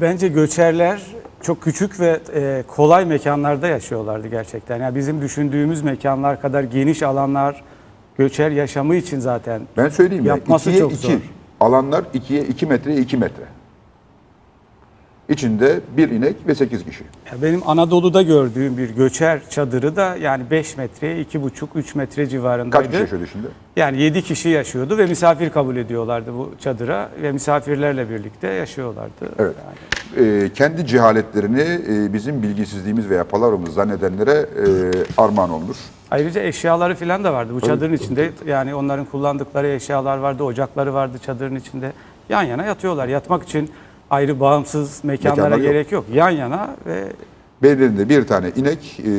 bence göçerler çok küçük ve e, kolay mekanlarda yaşıyorlardı gerçekten. Yani bizim düşündüğümüz mekanlar kadar geniş alanlar göçer yaşamı için zaten Ben söyleyeyim ya. Yapması ikiye çok iki. zor. Alanlar 2'ye 2 metreye 2 metre. İçinde bir inek ve 8 kişi. Ya Benim Anadolu'da gördüğüm bir göçer çadırı da yani 5 metreye 2,5-3 metre civarındaydı. Kaç kişi yaşıyordu şimdi? Yani 7 kişi yaşıyordu ve misafir kabul ediyorlardı bu çadıra ve misafirlerle birlikte yaşıyorlardı. Evet. Yani Ee, kendi cehaletlerini e, bizim bilgisizliğimiz veya palavramız zannedenlere e, armağan olunur. ayrıca eşyaları falan da vardı bu çadırın içinde. Yani onların kullandıkları eşyalar vardı, ocakları vardı çadırın içinde. Yan yana yatıyorlar. Yatmak için ayrı bağımsız mekanlara Mekanlar yok. gerek yok. Yan yana ve Belirinde bir tane inek, e,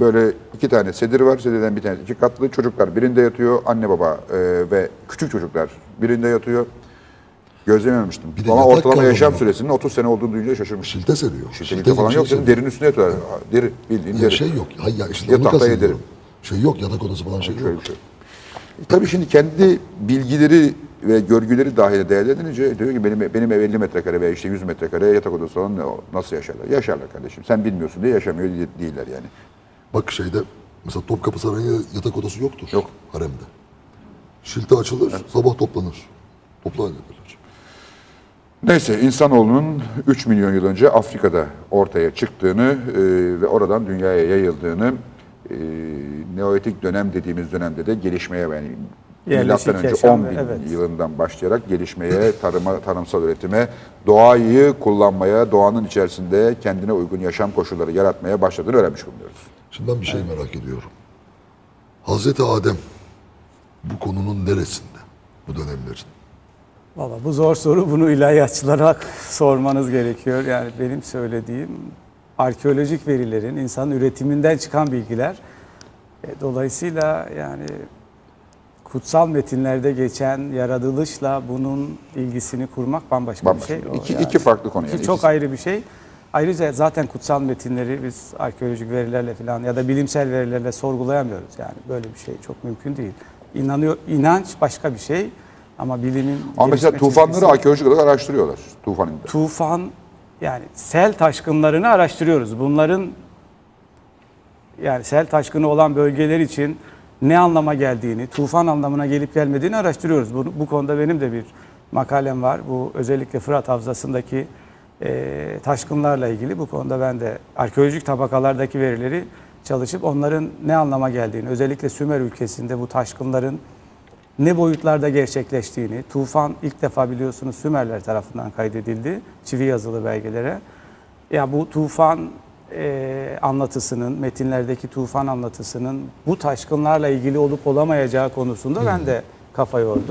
böyle iki tane sedir var. Sedirden bir tanesi iki katlı. Çocuklar birinde yatıyor. Anne baba e, ve küçük çocuklar birinde yatıyor. Gözlememiştim. Bir de Ama yatak ortalama yaşam var. süresinin 30 sene olduğunu duyunca şaşırmıştım. Şilte seriyor. Şirkelikte falan diye yok. canım. Derinin üstüne yatıyorlar. Deri, bildiğin Ya deri. şey yok. Hayır ya işte onu tahtaya kastediyorum. Şey yok yatak odası falan şey Şöyle yok. bir şey. Tabii şimdi kendi bilgileri ve görgüleri dahil değerlendirince diyor ki benim benim ev 50 metrekare veya işte 100 metrekare yatak odası olan? Nasıl yaşarlar? Yaşarlar kardeşim. Sen bilmiyorsun diye yaşamıyor değil- değiller yani. Bak şeyde mesela Topkapı Sarayı'nda yatak odası yoktur. Yok. Haremde. Şilte açılır, sabah toplanır. Halde böyle. Neyse insanoğlunun 3 milyon yıl önce Afrika'da ortaya çıktığını e, ve oradan dünyaya yayıldığını e, Neolitik dönem dediğimiz dönemde de gelişmeye yani milattan önce yaşam 10 ve- bin evet. yılından başlayarak gelişmeye, tarıma, tarımsal üretime, doğayı kullanmaya, doğanın içerisinde kendine uygun yaşam koşulları yaratmaya başladığını öğrenmiş bulunuyoruz. Şimdi ben bir şey merak ediyorum. Hazreti Adem bu konunun neresinde? Bu dönemlerin. Valla bu zor soru. Bunu ilahiyatçılara sormanız gerekiyor. Yani benim söylediğim arkeolojik verilerin insan üretiminden çıkan bilgiler. E, Dolayısıyla yani kutsal metinlerde geçen yaratılışla bunun ilgisini kurmak bambaşka, Bambaşka. bir şey. İki- iki farklı konu İki yani. çok İkisi- ayrı bir şey. Ayrıca zaten kutsal metinleri biz arkeolojik verilerle falan ya da bilimsel verilerle sorgulayamıyoruz. Yani böyle bir şey çok mümkün değil. İnanıyor, inanç başka bir şey ama bilimin Ama mesela tufanları çizgisi- arkeolojik olarak araştırıyorlar. Tufanın. tufan yani sel taşkınlarını araştırıyoruz. Bunların yani sel taşkını olan bölgeler için ne anlama geldiğini, tufan anlamına gelip gelmediğini araştırıyoruz. Bu, bu konuda benim de bir makalem var. Bu özellikle Fırat Havzası'ndaki e, taşkınlarla ilgili. Bu konuda ben de arkeolojik tabakalardaki verileri çalışıp onların ne anlama geldiğini, özellikle Sümer ülkesinde bu taşkınların ne boyutlarda gerçekleştiğini, tufan ilk defa biliyorsunuz Sümerler tarafından kaydedildi çivi yazılı belgelere. Ya bu tufan e, anlatısının, metinlerdeki tufan anlatısının bu taşkınlarla ilgili olup olamayacağı konusunda ben de kafa yordum.